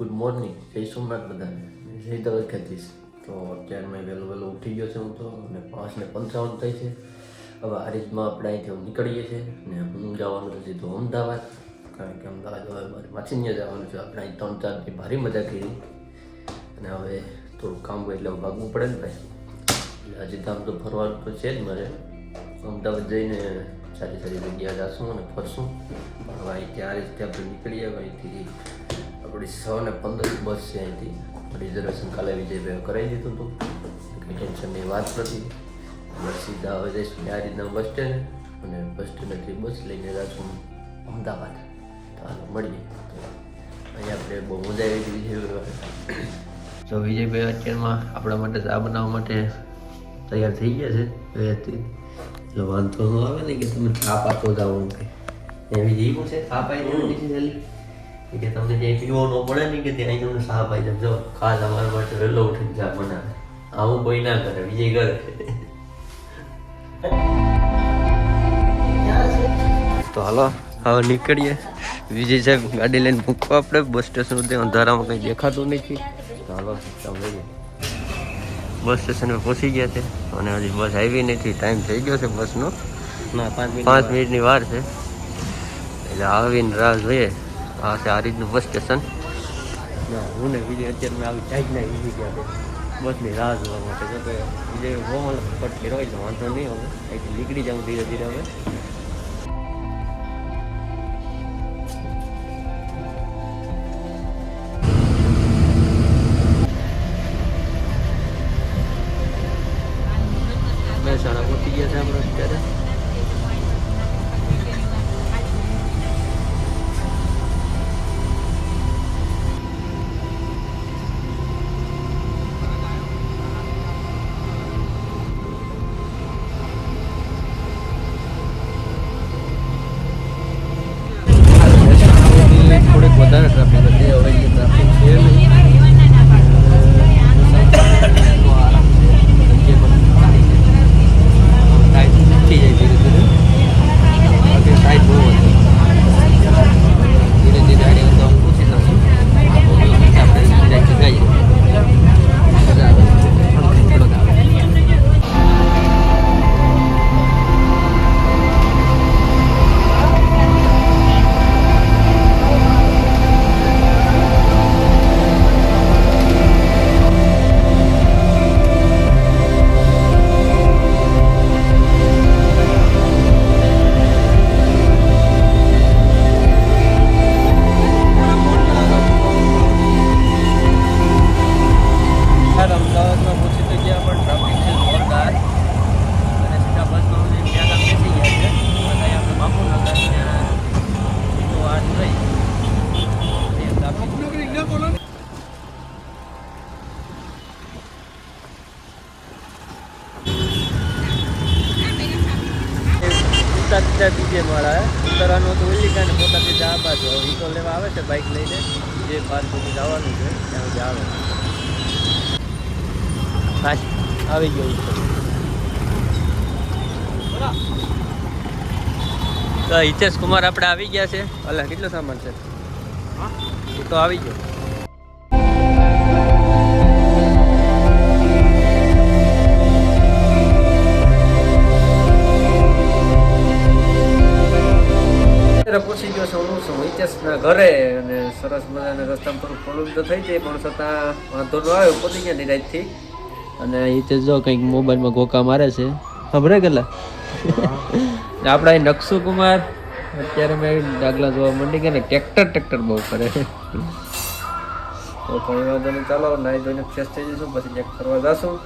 Good morning જય સોમનાથ બધાને? જય ખેતીશ તો અત્યારે મેં વહેલો વહેલો ઉઠી ગયો છું હું તો, અને પાંચ ને પંચાવન થઈ છે. હવે આ રીતમાં આપણે અહીંથી હું નીકળીએ છીએ, ને હું જવાનું છે તો અમદાવાદ. કારણ કે અમદાવાદ હવે મારે માછીને જવાનું છે, આપણે અહીં ત્રણ ચારની ભારી મજા કરી. અને હવે થોડું કામ હોય એટલે ભાગવું પડે ને ભાઈ. એટલે હજી ધામ તો ફરવાનું તો છે જ મારે. અમદાવાદ જઈને સારી સારી જગ્યા જાશું અને ફરશું. પણ અહીંથી આ રીતે આપણે નીકળીએ અહીંથી આપણી છ ને પંદર બસ છે અહીંથી. રિઝર્વેશન કાલે વિજયભાઈ કરાવી દીધું હતું. કંઈ ટેન્શનની વાત નથી. બસ સીધા હવે જઈશું. આ રીતના બસ સ્ટેન્ડ અને બસ સ્ટેન્ડથી બસ લઈને જાશું અમદાવાદ. ચાલો મળીએ. અહીંયા આપણે બહુ મજા આવી ગઈ છે તો વિજયભાઈ અત્યારમાં આપણા માટે ચા બનાવવા માટે તૈયાર થઈ ગયા છે. પહેલેથી એટલે વાંધો ન આવે ને કે તમે થાપ આપો જાઓ એવી જીવું છે થાપ આવી જલ્દી કે તમને જે પીવો ન પડે ને કે ત્યાં તમને સાપ આવી જાય જો ખાસ અમારા માટે વહેલો ઉઠીને ચા બનાવે. આવું કોઈ ના કરે બીજે કરે તો હાલો હવે નીકળીએ. વિજય સાહેબ ગાડી લઈને મૂકવા આપણે બસ સ્ટેશન સુધી અંધારામાં કંઈ દેખાતું નથી. તો હાલો બસ સ્ટેશન પહોંચી ગયા છે અને હજી બસ આવી નથી ટાઈમ થઈ ગયો છે બસનો. ના પાંચ મિનિટ પાંચ મિનિટની વાર છે. એટલે આવીને રાહ જોઈએ. આ છે આ રીતનું બસ સ્ટેશન. હું ને વિજય અત્યારે મેં આવી જાય ના ઈજી ગયા છે બસની રાહ જોવા માટે જો કે વિજય બહુ ફટ ફેરવાય વાંધો નહીં હવે. અહીંથી નીકળી જાઉં ધીરે ધીરે હવે. મહેસાણા પહોંચી ગયા છે આપણે અત્યારે. ટ્રાફિક સીધા બીજે માળા ઉતરવાનું તો ઓલી કાને પોતા સીધા આ બાજુ ઈકો લેવા આવે છે બાઇક લઈને. જે પાર સુધી જવાનું છે ત્યાં સુધી આવે. હા આવી ગયો તો હિતેશ કુમાર આપણે આવી ગયા છે. અલા કેટલો સામાન છે? એ તો આવી ગયો. હિતેશના ઘરે અને સરસ મજાના રસ્તામાં થોડું પ્રોબ્લેમ તો થઈ જાય પણ છતાં વાંધો ન આવ્યો પહોંચી ગયા નિરાજથી અને હિતેશ જો કંઈક મોબાઈલમાં ગોકા મારે છે. ખબર ગયેલા આપણા અહીં નકસુકુમાર અત્યારે મેં ડાગલા જોવા માંડી ગયા ને ટ્રેક્ટર ટ્રેક્ટર બહુ કરે. તો કંઈ વાંધો નહીં ચાલો નાહી ધોઈને ફ્રેશ થઈ જઈશું પછી ચેક કરવા જશું.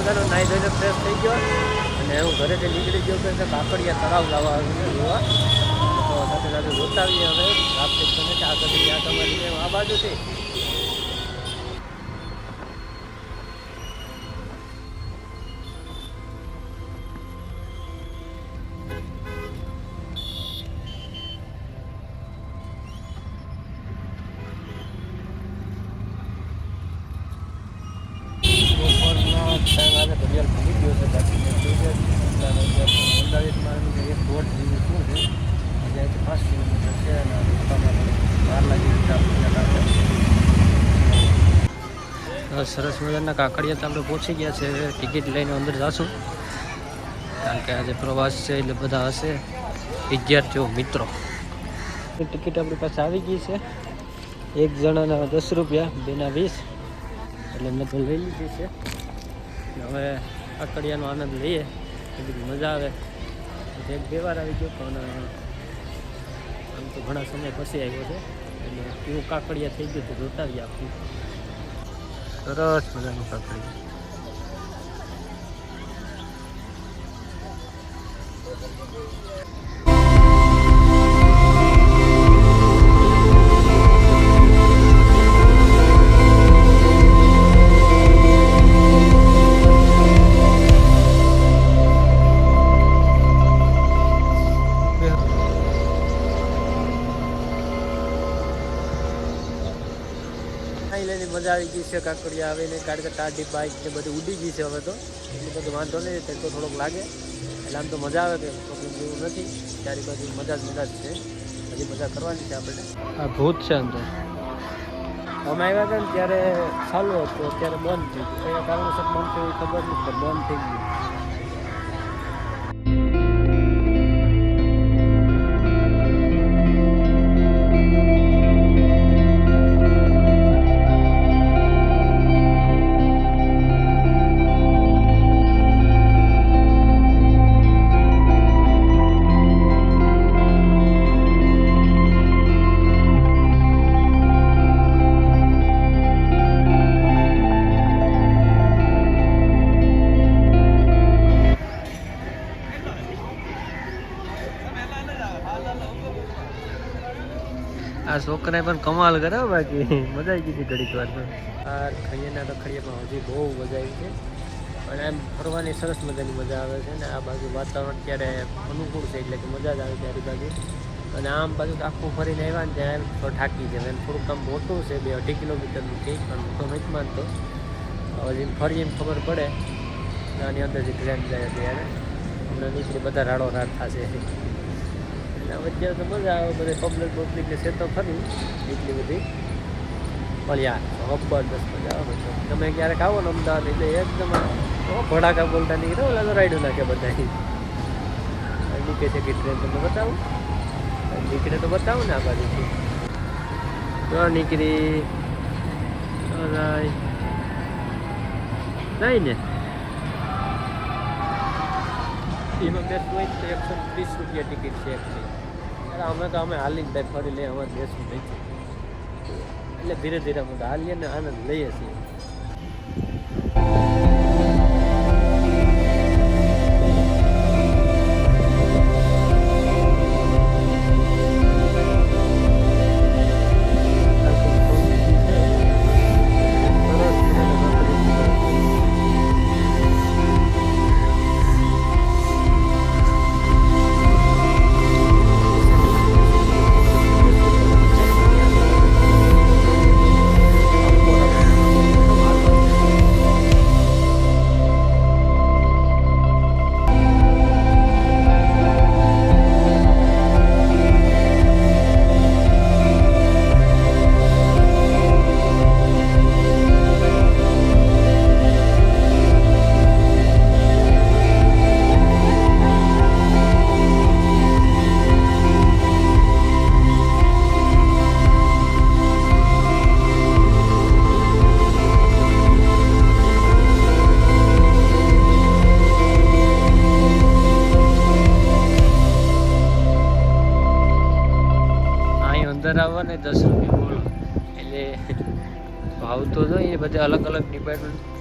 ચાલો નાહી ધોઈને ફ્રેશ થઈ ગયો. અને હું ઘરેથી નીકળી ગયો કે કાકડિયા તળાવ લાવવા આવ્યું જોવા. આવીએ હવે. ટ્રાફિક તમે આગળ આ તમારી આ બાજુથી સરસ મજાના કાકડિયા તો આપણે પહોંચી ગયા છે. ટિકિટ લઈને અંદર જાશું. કારણ કે આજે પ્રવાસ છે એટલે બધા હશે. વિદ્યાર્થીઓ, મિત્રો. ટિકિટ આપણી પાસે આવી ગઈ છે. એક જણાના દસ રૂપિયા, બેના વીસ. એટલે મેં તો લઈ લીધી છે. હવે કાકડિયાનો આનંદ લઈએ. એ મજા આવે. એક બે વાર આવી ગયો, પણ આમ તો ઘણા સમય પછી આવ્યો છે. એટલે કેવું કાકડિયા થઈ ગયું તો જોતા આપ્યું સરસ મજાની કાકડિયા અહીં લઈને મજા આવી ગઈ છે કાકડિયા આવે ને કારણ કે ટાઢી બાઇક ને બધું ઉડી ગઈ છે હવે તો. એટલે બધું વાંધો નહીં તડકો થોડોક લાગે. એટલે આમ તો મજા આવે કે પ્રોબ્લેમ જેવું નથી. ત્યારે બાજુ મજા જ મજા જ છે. હજી મજા કરવાની છે આપણે. આ ભૂત છે અંદર અમે આવ્યા હતા ને ત્યારે ચાલુ હતું અત્યારે બંધ થઈ ગયું કયા કારણોસર બંધ થયું ખબર નથી પણ બંધ થઈ ગયું. પણ કમાલ કરે બાકી. મજા આવી ગઈ ઘડીક વારમાં આ ખૈયાના રખડિયામાં હજી બહુ મજા આવી છે. અને એમ ફરવાની સરસ મજાની મજા આવે છે ને આ બાજુ વાતાવરણ ત્યારે અનુકૂળ છે એટલે કે મજા જ આવે ત્યારે બાજુ અને આમ બાજુ તો આખું ફરીને આવ્યા ને ત્યાં એમ તો થાકી જાય એમ થોડુંક આમ મોટું છે, બે અઢી કિલોમીટરનું છે, પણ હું તો નથી માનતો. હવે ફરી એમ ખબર પડે. આની અંદર જે ટ્રેન જાય ત્યારે. હમણાં નીકળી બધા રાડો રાડ થશે. એટલે વચ્ચે તો મજા આવે, બધે પબ્લિક પબ્લિક છે તો ખરી, એટલી બધી. પણ યાર, જબરદસ્ત મજા આવે છે. તમે ક્યારેક આવો ને અમદાવાદ, એટલે એકદમ ભડાકા બોલતા નીકળે તો રાઈડું નાખે બધા નીકળે છે કે ટ્રેન તમને બતાવું? નીકળે તો બતાવું ને આ બાજુથી. તો નીકળી. નહીં ને. એમાં બેસવું હોય તો એકસો ત્રીસ રૂપિયા ટિકિટ છે એકની અરે અમે તો, અમે હાલીને ભાઈ ફરી લઈએ, અમારે બેસવું નથી એટલે ધીરે ધીરે અમે હાલીએ ને આનંદ લઈએ છીએ.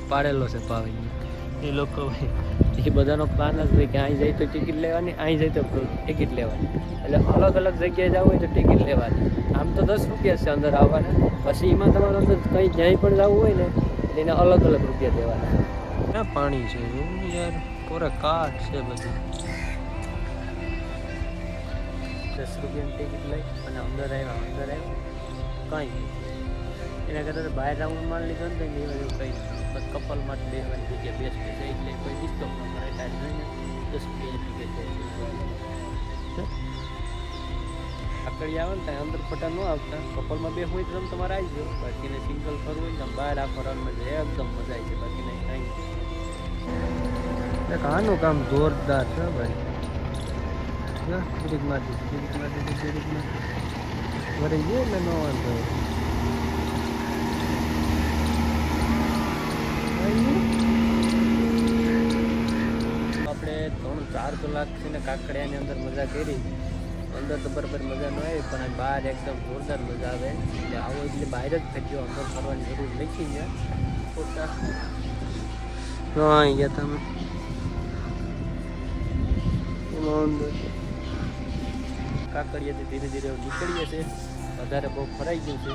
પાડેલો છે ભાવ. એ લોકો એ બધાનો પ્લાન જ હોય કે અહીં જાય તો ટિકિટ લેવાની અહીં જાય તો ટિકિટ લેવાની. એટલે અલગ અલગ જગ્યાએ જવું હોય તો ટિકિટ લેવાની. આમ તો દસ રૂપિયા છે અંદર આવવાના. પછી એમાં તમારે અંદર કંઈ જ્યાંય પણ જવું હોય ને એને અલગ અલગ રૂપિયા દેવાના. ક્યાં પાણી છે. યાર. પૂરા કાટ છે બધું. દસ રૂપિયાની ટિકિટ લઈ અને અંદર આવ્યા અંદર આવ્યા. કાંઈ એના કરતાં બહાર બહાર રાઉન્ડમાં લીધો ને તો એ બધું કંઈ બસ કપલ માટે બેસવાની જગ્યા બેસ્ટ છે. એટલે કોઈ ડિસ્ટર્બ ન કરે ટાઈમ જોઈને દસ રૂપિયાની ટિકિટ છે. આકડી આવે ને ત્યાં અંદર ફટા ન આવતા. કપલમાં બે હોય તો તમે તમારે આવી જાઓ. બાકીને સિંગલ ફરવું હોય તમે બહાર આખો રનમાં જાય એકદમ મજા આવી છે બાકી નહીં. કાંઈ આનું કામ જોરદાર છે, ભાઈ. મારતી ક્રિક મારતી વળી ગયો એટલે ન વાંધો. આપણે ત્રણ, ચાર કલાક છે ને કાકડિયાની અંદર મજા કરી. અંદર તો બરાબર મજા ન આવી, પણ બહાર એકદમ જોરદાર મજા આવે. એટલે આવો એટલે બહાર જ ફેંક્યો, અંદર ફરવાની જરૂર નથી ખોટા હા ગયા તમે. કાકડિયાથી ધીરે ધીરે નીકળીએ છીએ. વધારે બહુ ફરાઈ ગયું છે.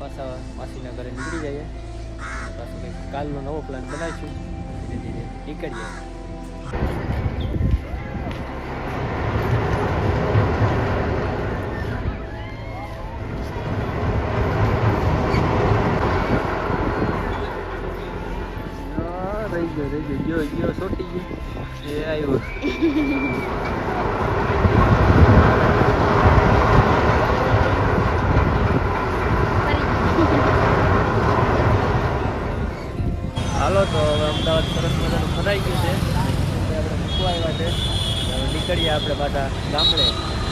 પાછા માસીના ઘરે નીકળી જઈએ. પાછું કાલનો નવો પ્લાન બનાવીશું. ધીરે ધીરે નીકળીએ. નીકળીએ આપણે પાછા ગામડે.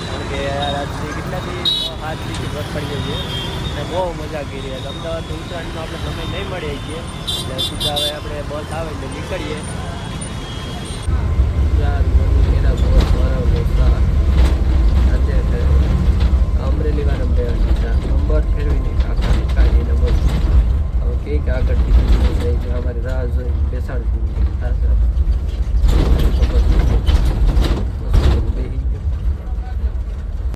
કારણ કે આજથી કેટલાથી સાતથી બસ પડી જાય અને બહુ મજા કરી એટલે અમદાવાદ ઉત્તરાયણનો આપણે સમય નહીં મળીએ છીએ એટલે સીધા હવે આપણે બસ આવે એટલે નીકળીએ. અમરેલી વાળા બે નંબર ફેરવી નહીં. આખા કાઢીને બસ હવે કંઈક આગળથી અમારી રાહ જોઈ બેસાડતી